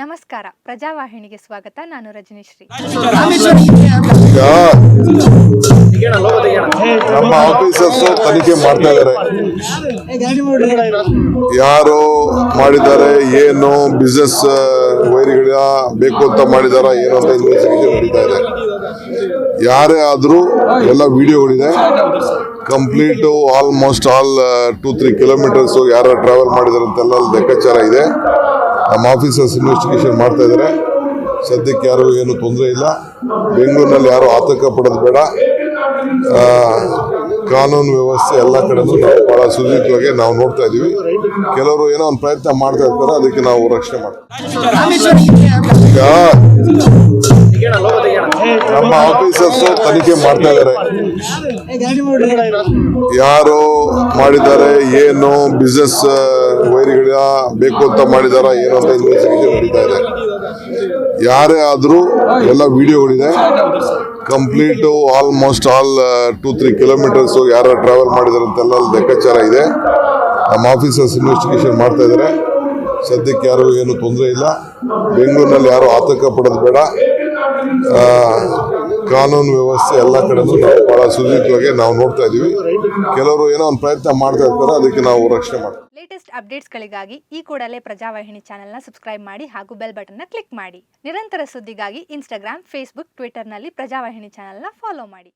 ನಮಸ್ಕಾರ. ಪ್ರಜಾವಾಹಿನಿಗೆ ಸ್ವಾಗತ. ನಾನು ರಜನೀಶ್ರೀ. ನಮ್ಮ ಆಫೀಸರ್ಸ್ ತನಿಖೆ ಮಾಡ್ತಾ ಇದ್ದಾರೆ. ಯಾರು ಮಾಡಿದ್ದಾರೆ, ಏನು ಬಿಸ್ನೆಸ್ ವೈರಿಗಳ ಬೇಕು ಅಂತ ಮಾಡಿದಾರ, ಏನು ಅಂತ ಇದೆ. ಯಾರೇ ಆದರೂ ಎಲ್ಲ ವಿಡಿಯೋಗಳಿದೆ. Complete almost all two three kilometres ಯಾರು ಟ್ರಾವೆಲ್ ಮಾಡಿದಾರೆ ಅಂತೆಲ್ಲ ಲೆಕ್ಕಾಚಾರ ಇದೆ. ನಮ್ಮ ಆಫೀಸರ್ಸ್ ಇನ್ವೆಸ್ಟಿಗೇಷನ್ ಮಾಡ್ತಾ ಇದ್ದಾರೆ ಸದ್ಯಕ್ಕೆ ಯಾರು ಏನು ತೊಂದರೆ ಇಲ್ಲ. ಬೆಂಗಳೂರಿನಲ್ಲಿ ಯಾರು ಆತಂಕ ಪಡೋದು ಬೇಡ. ಕಾನೂನು ವ್ಯವಸ್ಥೆ ಎಲ್ಲ ಕಡೆನೂ ನಾವು ಬಹಳ ಸುದೀರ್ಘವಾಗಿ ನಾವು ನೋಡ್ತಾ ಇದ್ದೀವಿ. ಕೆಲವರು ಏನೋ ಒಂದು ಪ್ರಯತ್ನ ಮಾಡ್ತಾ ಇರ್ತಾರೆ ಅದಕ್ಕೆ ನಾವು ರಕ್ಷಣೆ ಮಾಡ್ತೀವಿ. ತನಿಖೆ ಮಾಡ್ತಾ ಇದ್ದಾರೆ. ಯಾರು ಮಾಡಿದ್ದಾರೆ, ಏನು ಬಿಸ್ನೆಸ್ ವೈರಿಗಳ ಬೇಕು ಅಂತ ಮಾಡಿದಾರ, ಏನು ಅಂತ ಇನ್ವೆಸ್ಟಿಗೇಷನ್ ನಡೀತಾ ಇದೆ. ಯಾರೇ ಆದ್ರೂ ಎಲ್ಲ ವಿಡಿಯೋಗಳಿದೆ. Complete almost all two three kilometres ಯಾರು ಟ್ರಾವೆಲ್ ಮಾಡಿದಾರೆ ಅಂತೆಲ್ಲ ಲೆಕ್ಕಾಚಾರ ಇದೆ. ನಮ್ಮ ಆಫೀಸರ್ಸ್ ಇನ್ವೆಸ್ಟಿಗೇಷನ್ ಮಾಡ್ತಾ ಇದ್ದಾರೆ. ಸದ್ಯಕ್ಕೆ ಯಾರು ಏನು ತೊಂದರೆ ಇಲ್ಲ. ಬೆಂಗಳೂರಿನಲ್ಲಿ ಯಾರು ಆತಂಕ ಪಡೋದು ಬೇಡ. ಕಾನೂನು ವ್ಯವಸ್ಥೆ ಎಲ್ಲ ಕಡೆನೂ ನಾವು ಬಹಳ ಸುದೀರ್ಘವಾಗಿ ನಾವು ನೋಡ್ತಾ ಇದೀವಿ ಕೆಲವರು ಏನೋ ಒಂದು ಪ್ರಯತ್ನ ಮಾಡ್ತಾ ಇರ್ತಾರೆ, ಅದಕ್ಕೆ ನಾವು ರಕ್ಷಣೆ ಮಾಡ್ತೀವಿ. ಲೇಟೆಸ್ಟ್ ಅಪ್ಡೇಟ್ಸ್ಗಳಿಗಾಗಿ ಈ ಕೂಡಲೇ ಪ್ರಜಾವಾಹಿನಿ ಚಾನೆಲ್ನ ಸಬ್ಸ್ಕ್ರೈಬ್ ಮಾಡಿ ಹಾಗೂ ಬೆಲ್ ಬಟನ್ನ ಕ್ಲಿಕ್ ಮಾಡಿ. ನಿರಂತರ ಸುದ್ದಿಗಾಗಿ ಇನ್ಸ್ಟಾಗ್ರಾಮ್ ಫೇಸ್ಬುಕ್ ಟ್ವಿಟರ್ನಲ್ಲಿ ಪ್ರಜಾವಾಹಿನಿ ಚಾನೆಲ್ನ ಫಾಲೋ ಮಾಡಿ.